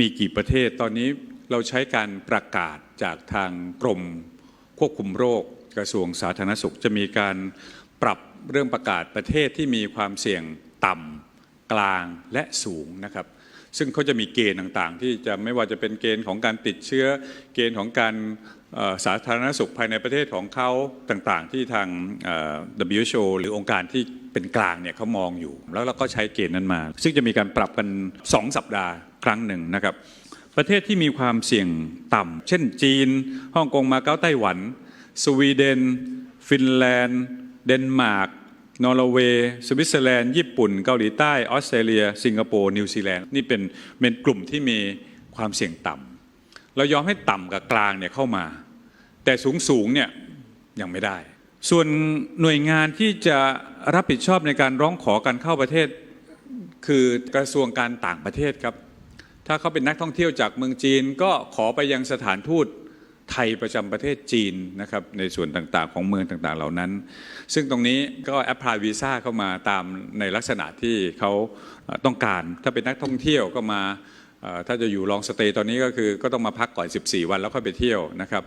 มีกี่ประเทศ ตอนนี้เราใช้การประกาศจากทางกรมควบคุมโรคกระทรวงสาธารณสุข จะมีการปรับเรื่องประกาศประเทศที่มีความเสี่ยงต่ำกลางและสูงนะครับ ซึ่งเขาจะมีเกณฑ์ต่างๆ ที่จะไม่ว่าจะเป็นเกณฑ์ของการติดเชื้อ เกณฑ์ของการสาธารณสุขภายในประเทศของเขาต่างๆ ที่ทาง WHO หรือองค์การที่ เป็นกลางเนี่ยเขามองอยู่ แล้วเราก็ใช้เกณฑ์นั้นมา ซึ่งจะมีการปรับกัน 2 สัปดาห์ครั้งหนึ่งนะครับ ประเทศที่มีความเสี่ยงต่ำเช่นจีนฮ่องกงมาเก๊าไต้หวัน สวีเดน ฟินแลนด์ เดนมาร์กนอร์เวย์สวิตเซอร์แลนด์ญี่ปุ่น เกาหลีใต้ออสเตรเลีย สิงคโปร์นิวซีแลนด์นี่เป็นเป็นกลุ่มที่มีความเสี่ยงต่ำเรายอมให้ต่ำกับกลางเนี่ยเข้ามา แต่สูงสูงเนี่ยยังไม่ได้ ส่วนหน่วยงานที่จะรับผิดชอบในการร้องขอการเข้าประเทศ คือกระทรวงการต่างประเทศครับ ถ้าเขาเป็นนักท่องเที่ยวจากเมืองจีนก็ขอไปยังสถานทูตไทยประจำประเทศจีนนะครับในส่วนต่างๆ ของเมืองต่างๆเหล่านั้น ซึ่งตรงนี้ก็แอปพลายวีซ่าเข้ามาตามในลักษณะที่เขาต้องการ ถ้าเป็นนักท่องเที่ยวก็มาถ้าจะอยู่ลองสเตย์ตอนนี้ก็คือก็ต้องมาพักก่อน 14 วันแล้วค่อยไปเที่ยวนะครับ